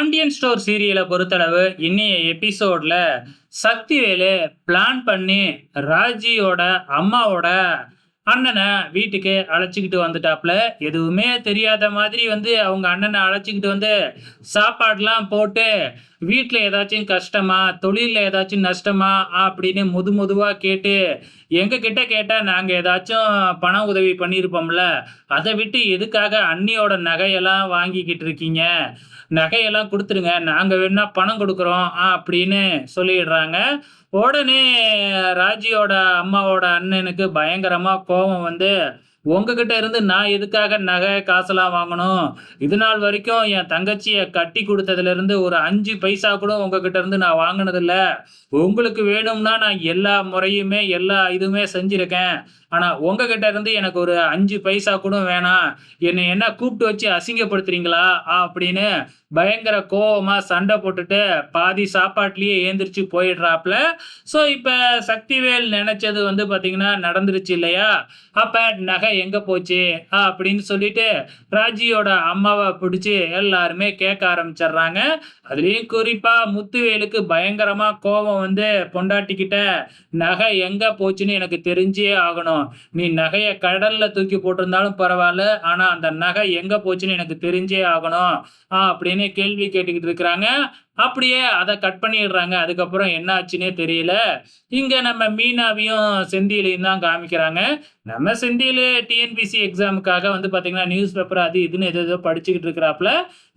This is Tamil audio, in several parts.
பாண்டியன் ஸ்டோர் சீரியலை பொறுத்தளவு இன்னைய எபிசோட்ல சக்திவேலு பிளான் பண்ணி ராஜியோட அம்மாவோட அண்ணனை வீட்டுக்கு அழைச்சிக்கிட்டு வந்துட்டாப்புல எதுவுமே தெரியாத மாதிரி வந்து அவங்க அண்ணனை அழைச்சிக்கிட்டு வந்து சாப்பாடுலாம் போட்டு வீட்டில் ஏதாச்சும் கஷ்டமா தொழிலில் ஏதாச்சும் நஷ்டமா அப்படின்னு முது முதுவாக கேட்டு எங்ககிட்ட கேட்டால் நாங்கள் ஏதாச்சும் பண உதவி பண்ணியிருப்போம்ல. அதை விட்டு எதுக்காக அண்ணியோட நகையெல்லாம் வாங்கிக்கிட்டு இருக்கீங்க? நகையெல்லாம் கொடுத்துருங்க. நாங்கள் வேணா பணம் கொடுக்குறோம் அப்படின்னு சொல்லிடுறாங்க. உடனே ராஜியோட அம்மாவோட அண்ணனுக்கு பயங்கரமா கோபம் வந்து உங்ககிட்ட இருந்து நான் எதுக்காக நகை காசெல்லாம் வாங்கணும்? இது நாள் வரைக்கும் என் தங்கச்சியை கட்டி கொடுத்ததுலேருந்து ஒரு அஞ்சு பைசா கூட உங்ககிட்ட இருந்து நான் வாங்கினதில்ல. உங்களுக்கு வேணும்னா நான் எல்லா முறையுமே எல்லா இதுவுமே செஞ்சுருக்கேன். ஆனால் உங்ககிட்ட இருந்து எனக்கு ஒரு அஞ்சு பைசா கூட வேணாம். என்னை என்ன கூப்பிட்டு வச்சு அசிங்கப்படுத்துறீங்களா? அப்படின்னு பயங்கர கோவமாக சண்டை போட்டுட்டு பாதி சாப்பாட்லேயே ஏந்திரிச்சு போயிடுறாப்புல ஸோ இப்போ சக்திவேல் நினச்சது வந்து பார்த்தீங்கன்னா நடந்துருச்சு இல்லையா? அப்போ நகை எங்க போச்சு? அப்படின்னு சொல்லிட்டு ராஜியோட அம்மாவை பிடிச்சி எல்லாருமே கேட்க ஆரம்பிச்சிடுறாங்க. அதுலேயும் குறிப்பா முத்துவேலுக்கு பயங்கரமா கோபம் வந்து பொண்டாட்டிக்கிட்ட நகை எங்க போச்சுன்னு எனக்கு தெரிஞ்சே ஆகணும். நீ நகையை கடல்ல தூக்கி போட்டிருந்தாலும் பரவாயில்ல ஆனா அந்த நகை எங்க போச்சுன்னு எனக்கு தெரிஞ்சே ஆகணும். அப்படின்னு கேள்வி கேட்டுக்கிட்டு இருக்கிறாங்க. அப்படியே அதை கட் பண்ணிடுறாங்க. அதுக்கப்புறம் என்ன ஆச்சுன்னே தெரியல. இங்க நம்ம மீனாவையும் செந்தியிலையும் தான் காமிக்கிறாங்க. நம்ம செந்தியில் டிஎன்பிசி எக்ஸாமுக்காக வந்து பாத்தீங்கன்னா நியூஸ் பேப்பர் அது இதுன்னு எதோ ஏதோ படிச்சுக்கிட்டு இருக்கிறாப்புல.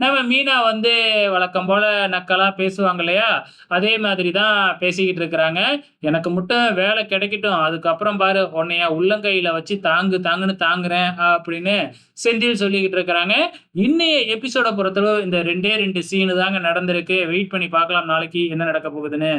நம்ம மீனா வந்து வழக்கம் போல நக்கலாக பேசுவாங்க இல்லையா? அதே மாதிரி தான் பேசிக்கிட்டு இருக்கிறாங்க. எனக்கு மட்டும் வேலை கிடைக்கட்டும். அதுக்கப்புறம் பாரு உன்னைய உள்ளங்கையில வச்சு தாங்கு தாங்குன்னு தாங்குறேன் அப்படின்னு செந்தில் சொல்லிக்கிட்டு இருக்கிறாங்க. இன்னைய எபிசோட பொறுத்தளவு இந்த ரெண்டே ரெண்டு சீனு தாங்க நடந்திருக்கு. வெயிட் பண்ணி பார்க்கலாம் நாளைக்கு என்ன நடக்க போகுதுன்னு.